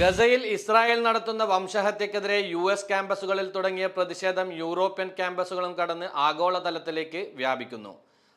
ഗസയിൽ ഇസ്രായേൽ നടത്തുന്ന വംശഹത്യക്കെതിരെ U S ക്യാമ്പസുകളിൽ തുടങ്ങിയ പ്രതിഷേധം യൂറോപ്യൻ ക്യാമ്പസുകളും കടന്ന് ആഗോളതലത്തിലേക്ക് വ്യാപിക്കുന്നു.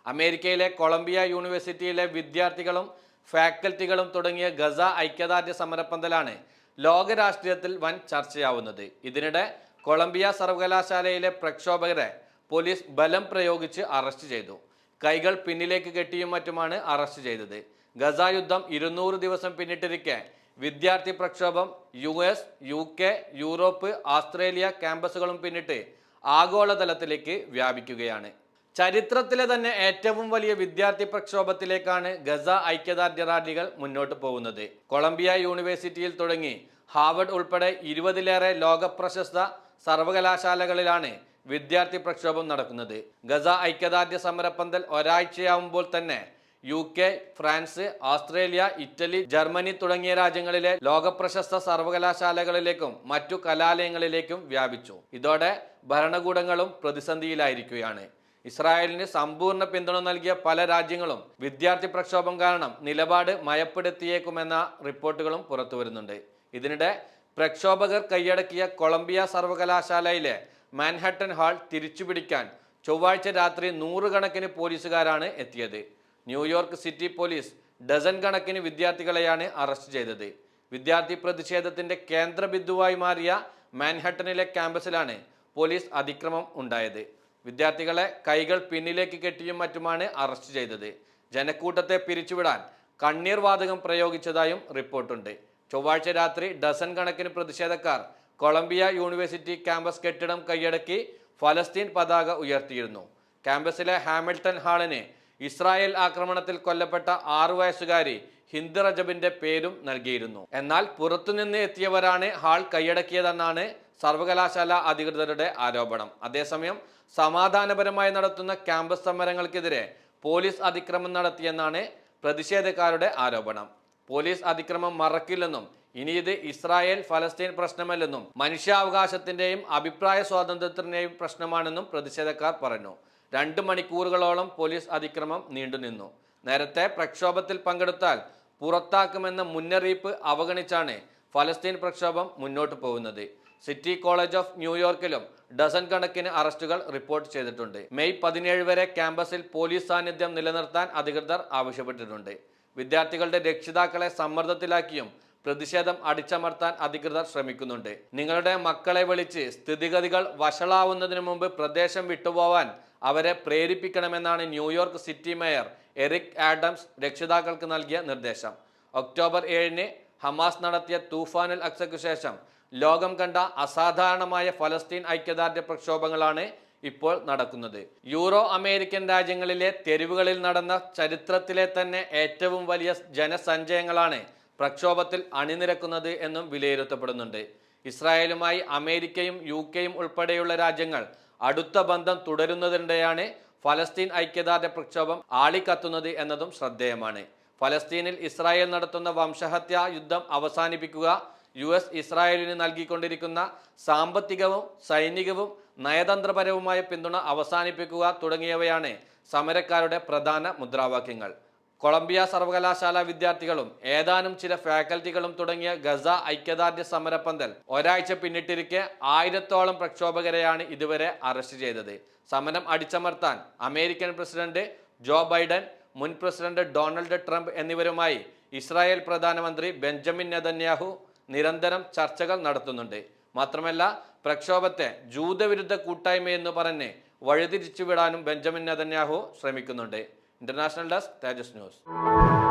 അമേരിക്കയിലെ കൊളംബിയ യൂണിവേഴ്സിറ്റിയിലെ വിദ്യാർത്ഥികളും ഫാക്കൽറ്റികളും തുടങ്ങിയ ഗസ ഐക്യദാർഢ്യ സമരപ്പന്തലാണ് ലോകരാഷ്ട്രീയത്തിൽ വൻ ചർച്ചയാവുന്നത്. ഇതിനിടെ കൊളംബിയ സർവകലാശാലയിലെ പ്രക്ഷോഭകരെ പോലീസ് ബലം പ്രയോഗിച്ച് അറസ്റ്റ് ചെയ്തു. കൈകൾ പിന്നിലേക്ക് കെട്ടിയും മറ്റുമാണ് അറസ്റ്റ് ചെയ്തത്. ഗസ യുദ്ധം ഇരുന്നൂറ് ദിവസം പിന്നിട്ടിരിക്കെ വിദ്യാർത്ഥി പ്രക്ഷോഭം U S U K Europe Australia ക്യാമ്പസുകളും പിന്നിട്ട് ആഗോളതലത്തിലേക്ക് വ്യാപിക്കുകയാണ്. ചരിത്രത്തിലെ തന്നെ ഏറ്റവും വലിയ വിദ്യാർത്ഥി പ്രക്ഷോഭത്തിലേക്കാണ് ഗസ ഐക്യദാർഢ്യ റാലികൾ മുന്നോട്ട് പോകുന്നത്. കൊളംബിയ യൂണിവേഴ്സിറ്റിയിൽ തുടങ്ങി ഹാർവർഡ് ഉൾപ്പെടെ ഇരുപതിലേറെ ലോക പ്രശസ്ത സർവകലാശാലകളിലാണ് വിദ്യാർത്ഥി പ്രക്ഷോഭം നടക്കുന്നത്. ഗസ ഐക്യദാർഢ്യ സമരപ്പന്തൽ ഒരാഴ്ചയാവുമ്പോൾ തന്നെ U K France Australia Italy Germany തുടങ്ങിയ രാജ്യങ്ങളിലെ ലോകപ്രശസ്ത സർവകലാശാലകളിലേക്കും മറ്റു കലാലയങ്ങളിലേക്കും വ്യാപിച്ചു. ഇതോടെ ഭരണകൂടങ്ങളും പ്രതിസന്ധിയിലായിരിക്കുകയാണ്. ഇസ്രായേലിന് സമ്പൂർണ പിന്തുണ നൽകിയ പല രാജ്യങ്ങളും വിദ്യാർത്ഥി പ്രക്ഷോഭം കാരണം നിലപാട് മയപ്പെടുത്തിയേക്കുമെന്ന റിപ്പോർട്ടുകളും പുറത്തുവരുന്നുണ്ട്. ഇതിനിടെ പ്രക്ഷോഭകർ കൈയടക്കിയ കൊളംബിയ സർവകലാശാലയിലെ മാൻഹട്ടൻ ഹാൾ തിരിച്ചുപിടിക്കാൻ ചൊവ്വാഴ്ച രാത്രി നൂറുകണക്കിന് പോലീസുകാരാണ് എത്തിയത്. ന്യൂയോർക്ക് സിറ്റി പോലീസ് ഡസൻ കണക്കിന് വിദ്യാർത്ഥികളെയാണ് അറസ്റ്റ് ചെയ്തത്. വിദ്യാർത്ഥി പ്രതിഷേധത്തിന്റെ കേന്ദ്ര ബിന്ദുവായി മാറിയ മാൻഹട്ടനിലെ ക്യാമ്പസിലാണ് പോലീസ് അതിക്രമം ഉണ്ടായത്. വിദ്യാർത്ഥികളെ കൈകൾ പിന്നിലേക്ക് കെട്ടിയും മറ്റുമാണ് അറസ്റ്റ് ചെയ്തത്. ജനക്കൂട്ടത്തെ പിരിച്ചുവിടാൻ കണ്ണീർ വാതകം പ്രയോഗിച്ചതായും റിപ്പോർട്ടുണ്ട്. ചൊവ്വാഴ്ച രാത്രി ഡസൻ കണക്കിന് പ്രതിഷേധക്കാർ കൊളംബിയ യൂണിവേഴ്സിറ്റി ക്യാമ്പസ് കെട്ടിടം കൈയടക്കി ഫലസ്തീൻ പതാക ഉയർത്തിയിരുന്നു. ക്യാമ്പസിലെ ഹാമിൽട്ടൺ ഹാളിന് ഇസ്രായേൽ ആക്രമണത്തിൽ കൊല്ലപ്പെട്ട ആറു വയസ്സുകാരി ഹിന്ദ് റജബിന്റെ പേരും നൽകിയിരുന്നു. എന്നാൽ പുറത്തുനിന്ന് എത്തിയവരാണ് ഹാൾ കൈയടക്കിയതെന്നാണ് സർവകലാശാല അധികൃതരുടെ ആരോപണം. അതേസമയം സമാധാനപരമായി നടത്തുന്ന ക്യാമ്പസ് സമരങ്ങൾക്കെതിരെ പോലീസ് അതിക്രമം നടത്തിയെന്നാണ് പ്രതിഷേധക്കാരുടെ ആരോപണം. പോലീസ് അതിക്രമം മറക്കില്ലെന്നും ഇനി ഇത് ഇസ്രായേൽ ഫലസ്തീൻ പ്രശ്നമല്ലെന്നും മനുഷ്യാവകാശത്തിന്റെയും അഭിപ്രായ സ്വാതന്ത്ര്യത്തിന്റെയും പ്രശ്നമാണെന്നും പ്രതിഷേധക്കാർ പറഞ്ഞു. രണ്ട് മണിക്കൂറുകളോളം പോലീസ് അതിക്രമം നീണ്ടുനിന്നു നേരത്തെ പ്രക്ഷോഭത്തിൽ പങ്കെടുത്താൽ പുറത്താക്കുമെന്ന മുന്നറിയിപ്പ് അവഗണിച്ചാണ് ഫലസ്തീൻ പ്രക്ഷോഭം മുന്നോട്ട് പോകുന്നത്. സിറ്റി കോളേജ് ഓഫ് ന്യൂയോർക്കിലും ഡസൻ കണക്കിന് അറസ്റ്റുകൾ റിപ്പോർട്ട് ചെയ്തിട്ടുണ്ട്. മെയ് പതിനേഴ് വരെ ക്യാമ്പസിൽ പോലീസ് സാന്നിധ്യം നിലനിർത്താൻ അധികൃതർ ആവശ്യപ്പെട്ടിട്ടുണ്ട്. വിദ്യാർത്ഥികളുടെ രക്ഷിതാക്കളെ സമ്മർദ്ദത്തിലാക്കിയും പ്രതിഷേധം അടിച്ചമർത്താൻ അധികൃതർ ശ്രമിക്കുന്നുണ്ട്. നിങ്ങളുടെ മക്കളെ വിളിച്ച് സ്ഥിതിഗതികൾ വഷളാവുന്നതിന് മുമ്പ് പ്രദേശം വിട്ടുപോവാൻ അവരെ പ്രേരിപ്പിക്കണമെന്നാണ് New York city mayor Eric Adams രക്ഷിതാക്കൾക്ക് നൽകിയ നിർദ്ദേശം. ഒക്ടോബർ ഏഴിന് ഹമാസ് നടത്തിയ തൂഫാനൽ അക്സയ്ക്കു ശേഷം ലോകം കണ്ട അസാധാരണമായ ഫലസ്തീൻ ഐക്യദാർഢ്യ പ്രക്ഷോഭങ്ങളാണ് ഇപ്പോൾ നടക്കുന്നത്. യൂറോ അമേരിക്കൻ രാജ്യങ്ങളിലെ തെരുവുകളിൽ നടന്ന ചരിത്രത്തിലെ തന്നെ ഏറ്റവും വലിയ ജനസഞ്ചയങ്ങളാണ് പ്രക്ഷോഭത്തിൽ അണിനിരക്കുന്നത് എന്നും വിലയിരുത്തപ്പെടുന്നുണ്ട്. ഇസ്രായേലുമായി അമേരിക്കയും യു കെയും ഉൾപ്പെടെയുള്ള രാജ്യങ്ങൾ അടുത്ത ബന്ധം തുടരുന്നതിനിടെയാണ് ഫലസ്തീൻ ഐക്യദാർഢ്യ പ്രക്ഷോഭം ആളിക്കത്തുന്നത് എന്നതും ശ്രദ്ധേയമാണ്. ഫലസ്തീനിൽ ഇസ്രായേൽ നടത്തുന്ന വംശഹത്യാ യുദ്ധം അവസാനിപ്പിക്കുക യു എസ് ഇസ്രായേലിന് നൽകിക്കൊണ്ടിരിക്കുന്ന സാമ്പത്തികവും സൈനികവും നയതന്ത്രപരവുമായ പിന്തുണ അവസാനിപ്പിക്കുക തുടങ്ങിയവയാണ് സമരക്കാരുടെ പ്രധാന മുദ്രാവാക്യങ്ങൾ. കൊളംബിയ സർവകലാശാല വിദ്യാർത്ഥികളും ഏതാനും ചില ഫാക്കൽറ്റികളും തുടങ്ങിയ ഗസ ഐക്യദാർഢ്യ സമരപ്പന്തൽ ഒരാഴ്ച പിന്നിട്ടിരിക്കെ ആയിരത്തോളം പ്രക്ഷോഭകരെയാണ് ഇതുവരെ അറസ്റ്റ് ചെയ്തത്. സമരം അടിച്ചമർത്താൻ അമേരിക്കൻ പ്രസിഡന്റ് ജോ ബൈഡൻ മുൻ പ്രസിഡന്റ് ഡൊണാൾഡ് ട്രംപ് എന്നിവരുമായി ഇസ്രായേൽ പ്രധാനമന്ത്രി ബെഞ്ചമിൻ നെതന്യാഹു നിരന്തരം ചർച്ചകൾ നടത്തുന്നുണ്ട്. മാത്രമല്ല പ്രക്ഷോഭത്തെ ജൂതവിരുദ്ധ കൂട്ടായ്മയെന്ന് പറഞ്ഞ് വഴിതിരിച്ചുവിടാനും ബെഞ്ചമിൻ നെതന്യാഹു ശ്രമിക്കുന്നുണ്ട്. International Desk, Tejas News.